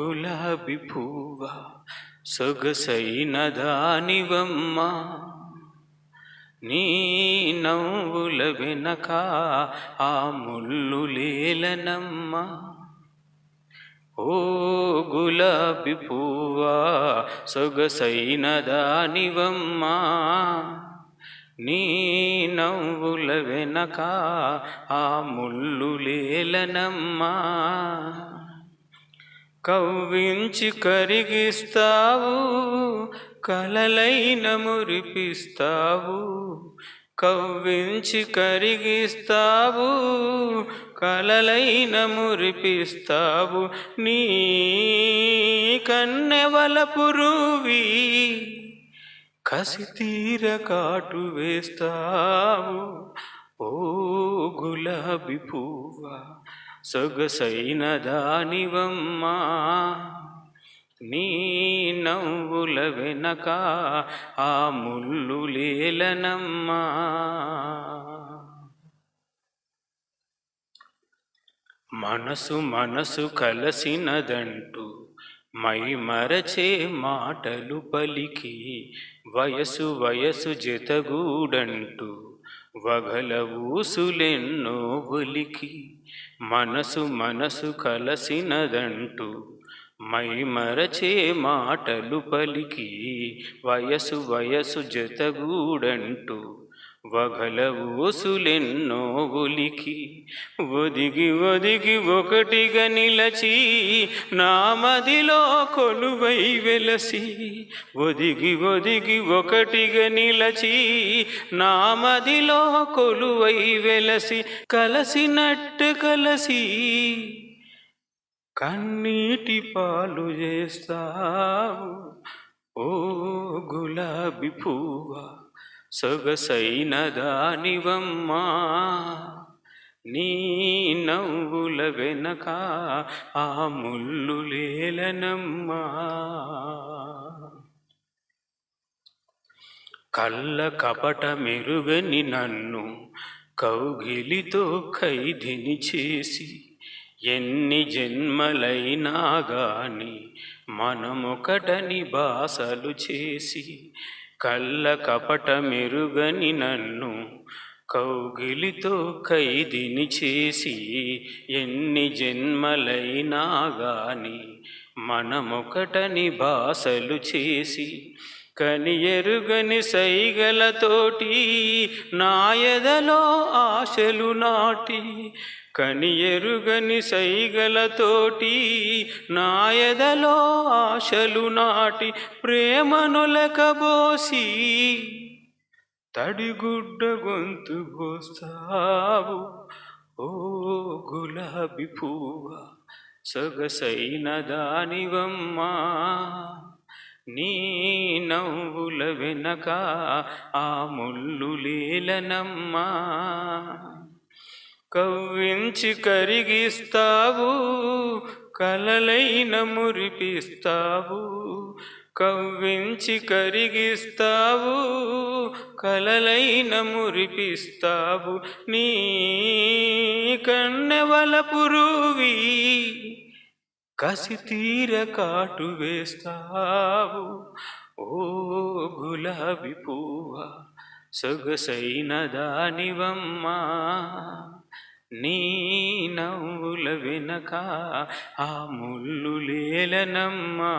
గులాబీ పువ్వ సొగసైన దానివమ్మ నీ నవ్వుల వెనక ఆ ముళ్ళు లేలనమ్మ. ఓ గులాబి పువ్వా సొగసైన దానివమ్మ నీ నవ్వుల వెనక ఆ ముళ్ళు లేలనమ్మా. కవ్వించి కరిగిస్తావు కలలైన మురిపిస్తావు. కవ్వించి కరిగిస్తావు కలలైన మురిపిస్తావు. నీ కన్నెవల పురువి కసి తీర కాటు వేస్తావు. ఓ గులాబీ పువ్వా సొగసైన దానివమ్మా నీ నవ్వుల వెనక ఆ ముళ్ళు లేలనమ్మా. మనసు మనసు కలసినదంటూ మై మరచే మాటలు పలికి వయసు వయసు జతగూడంటూ వగల ఒలికి మనసు మనసు కలసినదంటూ మైమరచే మాటలు పలికి వయసు వయసు జతగూడంటూ వగల ఊసులెన్నో ఒలికి. ఒదిగి ఒదిగి ఒకటిగా నిలచి నా మదిలో కొలువై వెలసి. ఒదిగి ఒదిగి ఒకటిగా నిలచి నా మదిలో కొలువై వెలసి. కలసినట్టు కలసి కన్నీటి పాలు చేస్తావు. ఓ గులాబీ పువ్వా. సొగసైన దానివమ్మా నీ నవ్వుల వెనక ఆ ముళ్ళు లేలనమ్మా. కళ్ళ కపట మెరుగని నన్ను కౌగిలితో ఖైదిని చేసి ఎన్ని జన్మలైనా గాని మనమొకటని బాసలు చేసి కళ్ళ కపట మెరుగని నన్ను కౌగిలితో ఖైదిని చేసి ఎన్ని జన్మలైనా గాని మనమొకటని బాసలు చేసి కని ఎరుగని సైగలతోటి నాయదలో ఆశలు నాటి కని ఎరుగని సైగలతోటి నాయదలో ఆశలు నాటి ప్రేమనులకబోసి తడిగుడ్డ గొంతు పోస్తావు ఓ గులాబీ పువ్వ సొగసైన దానివమ్మా. నీ నవ్వుల వెనక ఆ ముళ్ళు లేలనమ్మా. కవ్వించి కరిగిస్తావు కలలైన మురిపిస్తావు. కవ్వించి కరిగిస్తావు కలలైన మురిపిస్తావు. నీ కన్నెవల పురువి కసి తీర కాటు వేస్తావు. ఓ గులాబీ పువ్వ సొగసైన దానివమ్మా నీ నవ్వుల వెనక ఆ ముళ్ళు లేలనమ్మా.